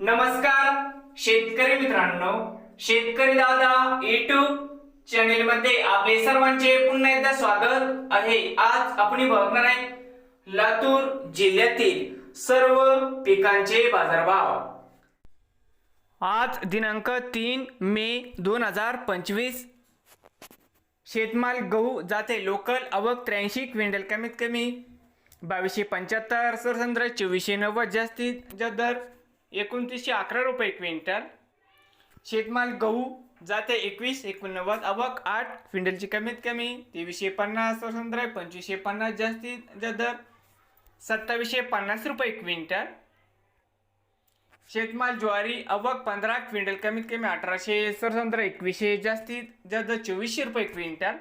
नमस्कार शेतकरी मित्रांनो. शेतकरी दादा युट्यूब चॅनेल मध्ये आपले सर्वांचे पुन्हा एकदा स्वागत आहे. आज आपण बघणार आहे लातूर जिल्ह्यातील सर्व पिकांचे बाजारभाव. आज दिनांक तीन मे दोन हजार पंचवीस. शेतमाल गहू जाते लोकल आवक त्र्याऐंशी क्विंटल कमीत कमी. बावीसशे पंच्याहत्तर सरसंद्र चोवीसशे नव्वद जास्तीत जास्त दर एकोणतीसशे अकरा रुपये क्विंटल. शेतमाल गहू जाते एकवीस एकोणनव्वद अवक आठ क्विंटलची कमीत कमी तेवीसशे पन्नास सरसंद्र पंचवीसशे पन्नास जास्तीत जास्त दर सत्तावीसशे पन्नास रुपये क्विंटल. शेतमाल ज्वारी अवक पंधरा क्विंटल कमीत कमी अठराशे स्वतंत्र एकवीसशे जास्तीत जास्त चोवीसशे रुपये क्विंटल.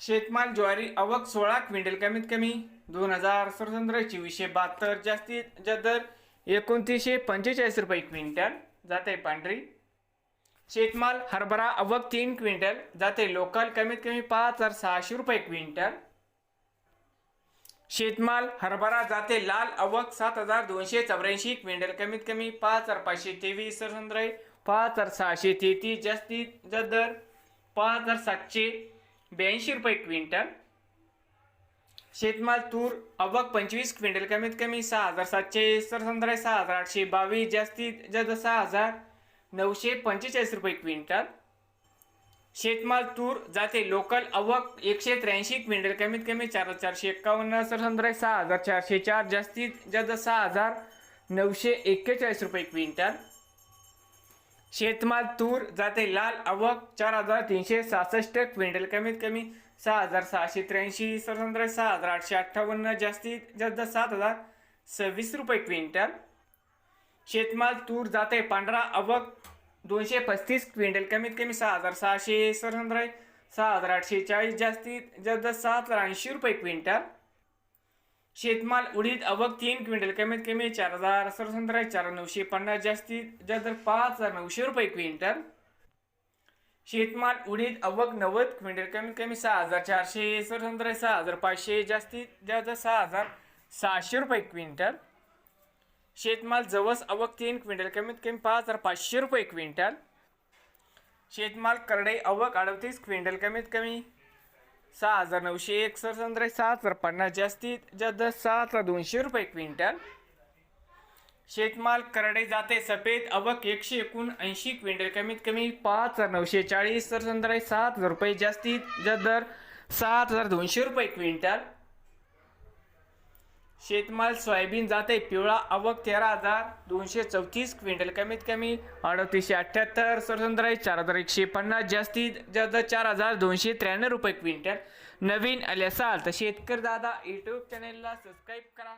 शेतमाल ज्वारी अवक सोळा क्विंटल कमीत कमी दोन हजार स्वतंत्र चोवीसशे बहात्तर जास्तीत जास्त दर एकोणतीसशे पंचेचाळीस रुपये क्विंटल जाते पांढरी. शेतमाल हरभरा अवक तीन क्विंटल जाते लोकल कमीत कमी पाच हजार सहाशे रुपये क्विंटल. शेतमाल हरभरा जाते लाल अवक सात हजार दोनशे चौऱ्याऐंशी क्विंटल कमीत कमी पाच हजार पाचशे तेवीस सरसंद्रय पाच हजार सहाशे तेहतीस जास्तीत जास्त दर पाच हजार सातशे ब्याऐंशी रुपये क्विंटल. शेतमाल तूर अवक पंचवीस क्विंटल कमीत कमी सहा हजार सातशे सरसंद्र सहा हजार आठशे बावीस जास्तीत जास्त सहा हजार नऊशे पंचेचाळीस रुपये क्विंटल. शेतमाल तूर जाते लोकल अवक एकशे त्र्याऐंशी क्विंटल कमीत कमी चार हजार चारशे एक्कावन्न सरसंद्र सहा हजार चारशे चार जास्तीत जास्त सहा हजार नऊशे एक्केचाळीस रुपये क्विंटल. शेतमाल तूर जाते लाल अवक चार हजार तीनशे सहासष्ट क्विंटल कमीत कमी सहा हजार सहाशे त्र्याऐंशी स्वतंत्र सहा हजार आठशे अठ्ठावन्न जास्तीत जास्त सात हजार सव्वीस रुपये क्विंटल. शेतमाल तूर जाते पांढरा अवक दोनशे पस्तीस क्विंटल कमीत कमी सहा हजार सहाशे स्वतंत्र सहा हजार आठशे चाळीस जास्तीत जास्त सात हजार ऐंशी रुपये क्विंटल. शेतमाल उडीद अवक तीन क्विंटल कमीत कमी चार हजार सरसंद्र चार नऊशे पन्नास जास्तीत जास्त पाच हजार नऊशे रुपये क्विंटल. शेतमाल उडीद अवक नव्वद क्विंटल कमीत कमी सहा हजार चारशे सरसंद्र सहा हजार पाचशे जास्तीत जास्त सहा हजार सहाशे रुपये क्विंटल. शेतमाल जवस अवक तीन क्विंटल कमीत कमी पाच हजार पाचशे रुपये क्विंटल. शेतमाल करडे अवक अडतीस क्विंटल कमीत कमी सहा हजार नऊशे एक सहा हजार पन्नास जास्तीत जास्त सहा हजार दोनशे रुपये क्विंटल. शेतमाल करडे जाते सफेद अवक एकशे एकूण ऐंशी क्विंटल कमीत कमी पाच हजार नऊशे चाळीस सरसंद्र सात हजार रुपये जास्तीत जास्त दर सात हजार दोनशे रुपये क्विंटल. शेतमाल सोयाबीन जाते पिवळा आवक तेरा हजार दोनशे चौतीस क्विंटल कमीत कमी अडतीसशे अठ्ठ्याहत्तर सरसंद्र चार हजार एकशे पन्नास जास्तीत जास्त चार हजार दोनशे त्र्याण्णव रुपये क्विंटल. नवीन आले असाल तर शेतकरी दादा यूट्यूब चॅनेलला सबस्क्राईब करा.